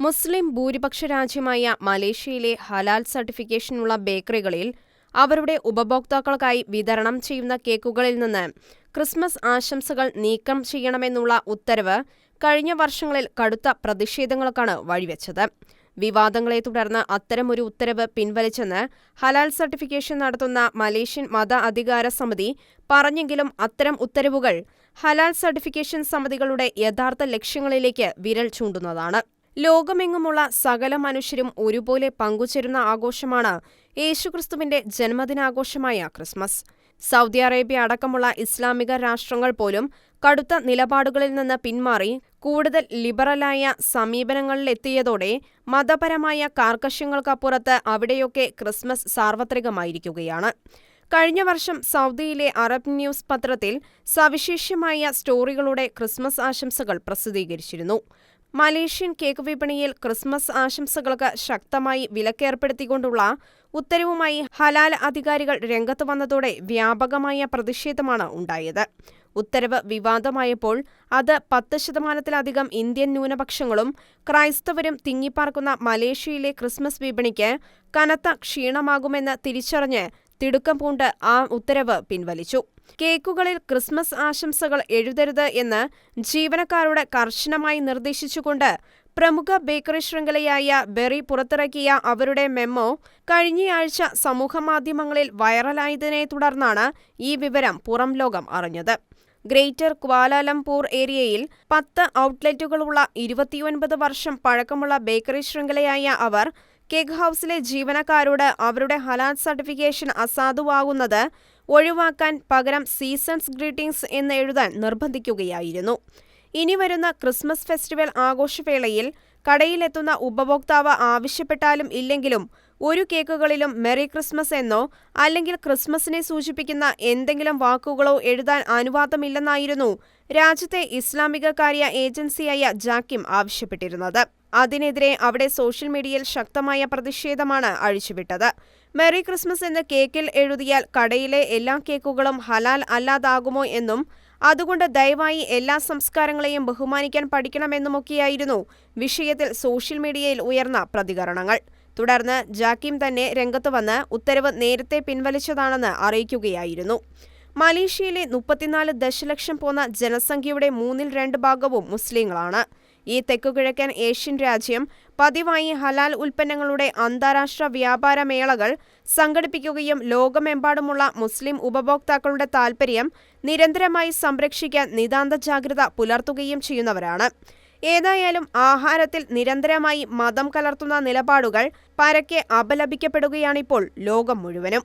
മുസ്ലിം ഭൂരിപക്ഷ രാജ്യമായ മലേഷ്യയിലെ ഹലാൽ സർട്ടിഫിക്കേഷനുള്ള ബേക്കറികളിൽ അവരുടെ ഉപഭോക്താക്കൾക്കായി വിതരണം ചെയ്യുന്ന കേക്കുകളിൽ നിന്ന് ക്രിസ്മസ് ആശംസകൾ നീക്കം ചെയ്യണമെന്നുള്ള ഉത്തരവ് കഴിഞ്ഞ വർഷങ്ങളിൽ കടുത്ത പ്രതിഷേധങ്ങൾക്കാണ് വഴിവെച്ചത്. വിവാദങ്ങളെ തുടർന്ന് അത്തരമൊരു ഉത്തരവ് പിൻവലിച്ചെന്ന് ഹലാൽ സർട്ടിഫിക്കേഷൻ നടത്തുന്ന മലേഷ്യൻ മത അധികാര സമിതി പറഞ്ഞെങ്കിലും അത്തരം ഉത്തരവുകൾ ഹലാൽ സർട്ടിഫിക്കേഷൻ സമിതികളുടെ യഥാർത്ഥ ലക്ഷ്യങ്ങളിലേക്ക് വിരൽ ചൂണ്ടുന്നതാണ്. ലോകമെങ്ങുമുള്ള സകല മനുഷ്യരും ഒരുപോലെ പങ്കുചേരുന്ന ആഘോഷമാണ് യേശുക്രിസ്തുവിന്റെ ജന്മദിനാഘോഷമായ ക്രിസ്മസ്. സൗദി അറേബ്യ അടക്കമുള്ള ഇസ്ലാമിക രാഷ്ട്രങ്ങൾ പോലും കടുത്ത നിലപാടുകളിൽ നിന്ന് പിന്മാറി കൂടുതൽ ലിബറലായ സമീപനങ്ങളിലെത്തിയതോടെ മതപരമായ കാർക്കശ്യങ്ങൾക്കപ്പുറത്ത് അവിടെയൊക്കെ ക്രിസ്മസ് സാർവത്രികമായിരിക്കുകയാണ്. കഴിഞ്ഞ വർഷം സൗദിയിലെ അറബ് ന്യൂസ് പത്രത്തിൽ സവിശേഷമായ സ്റ്റോറികളുടെ ക്രിസ്മസ് ആശംസകൾ പ്രസിദ്ധീകരിച്ചിരുന്നു. മലേഷ്യൻ കേക്ക് വിപണിയിൽ ക്രിസ്മസ് ആശംസകൾക്ക് ശക്തമായി വിലക്കേർപ്പെടുത്തിക്കൊണ്ടുള്ള ഉത്തരവുമായി ഹലാൽ അധികാരികൾ രംഗത്ത് വന്നതോടെ വ്യാപകമായ പ്രതിഷേധമാണ് ഉണ്ടായത്. ഉത്തരവ് വിവാദമായപ്പോൾ അത് പത്ത് ശതമാനത്തിലധികം ഇന്ത്യൻ ന്യൂനപക്ഷങ്ങളും ക്രൈസ്തവരും തിങ്ങിപ്പാർക്കുന്ന മലേഷ്യയിലെ ക്രിസ്മസ് വിപണിക്ക് കനത്ത ക്ഷീണമാകുമെന്ന് തിരിച്ചറിഞ്ഞ് തിടുക്കം പൂണ്ട് ആ ഉത്തരവ് പിൻവലിച്ചു. കേക്കുകളിൽ ക്രിസ്മസ് ആശംസകൾ എഴുതരുത് എന്ന് ജീവനക്കാരോട് കർശനമായി നിർദ്ദേശിച്ചുകൊണ്ട് പ്രമുഖ ബേക്കറി ശൃംഖലയായ ബെറി പുറത്തിറക്കിയ അവരുടെ മെമ്മോ കഴിഞ്ഞയാഴ്ച സമൂഹമാധ്യമങ്ങളിൽ വൈറലായതിനെ തുടർന്നാണ് ഈ വിവരം പുറം ലോകം അറിഞ്ഞത്. ഗ്രേറ്റർ ക്വാലാലംപൂർ ഏരിയയിൽ പത്ത് ഔട്ട്ലെറ്റുകളുള്ള ഇരുപത്തിയൊൻപത് വർഷം പഴക്കമുള്ള ബേക്കറി ശൃംഖലയായ അവർ കേക്ക് ഹൌസിലെ ജീവനക്കാരോട് അവരുടെ ഹലാൽ സർട്ടിഫിക്കേഷൻ അസാധുവാകുന്നത് ഒഴിവാക്കാൻ പകരം സീസൺസ് ഗ്രീറ്റിംഗ്സ് എന്ന് എഴുതാൻ നിർബന്ധിക്കുകയായിരുന്നു. ഇനി വരുന്ന ക്രിസ്മസ് ഫെസ്റ്റിവൽ ആഘോഷവേളയിൽ കടയിലെത്തുന്ന ഉപഭോക്താവ് ആവശ്യപ്പെട്ടാലും ഇല്ലെങ്കിലും ഒരു കേക്കുകളിലും മെറി ക്രിസ്മസ് എന്നോ അല്ലെങ്കിൽ ക്രിസ്മസിനെ സൂചിപ്പിക്കുന്ന എന്തെങ്കിലും വാക്കുകളോ എഴുതാൻ അനുവാദമില്ലെന്നായിരുന്നു രാജ്യത്തെ ഇസ്ലാമിക കാര്യ ഏജൻസിയായ ജാക്കിം ആവശ്യപ്പെട്ടിരുന്നത്. അതിനെതിരെ അവിടെ സോഷ്യൽ മീഡിയയിൽ ശക്തമായ പ്രതിഷേധമാണ് അഴിച്ചുവിട്ടത്. മെറി ക്രിസ്മസ് എന്ന കേക്കിൽ എഴുതിയാൽ കടയിലെ എല്ലാ കേക്കുകളും ഹലാൽ അല്ലാതാകുമോ എന്നും അതുകൊണ്ട് ദയവായി എല്ലാ സംസ്കാരങ്ങളെയും ബഹുമാനിക്കാൻ പഠിക്കണമെന്നുമൊക്കെയായിരുന്നു വിഷയത്തിൽ സോഷ്യൽ മീഡിയയിൽ ഉയർന്ന പ്രതികരണങ്ങൾ. തുടർന്ന് ജാക്കിം തന്നെ രംഗത്തുവന്ന് ഉത്തരവ് നേരത്തെ പിൻവലിച്ചതാണെന്ന് അറിയിക്കുകയായിരുന്നു. മലേഷ്യയിലെ മുപ്പത്തിനാല് ദശലക്ഷം പോന്ന ജനസംഖ്യയുടെ മൂന്നിൽ രണ്ട് ഭാഗവും മുസ്ലിങ്ങളാണ്. ഈ തെക്കുകിഴക്കൻ ഏഷ്യൻ രാജ്യം പതിവായി ഹലാൽ ഉൽപ്പന്നങ്ങളുടെ അന്താരാഷ്ട്ര വ്യാപാര മേളകൾ സംഘടിപ്പിക്കുകയും ലോകമെമ്പാടുമുള്ള മുസ്ലിം ഉപഭോക്താക്കളുടെ താൽപര്യം നിരന്തരമായി സംരക്ഷിക്കാൻ നിതാന്ത ജാഗ്രത പുലർത്തുകയും ചെയ്യുന്നവരാണ്. ഏതായാലും ആഹാരത്തിൽ നിരന്തരമായി മതം കലർത്തുന്ന നിലപാടുകൾ പരക്കെ അപലപിക്കപ്പെടുകയാണിപ്പോൾ ലോകം മുഴുവനും.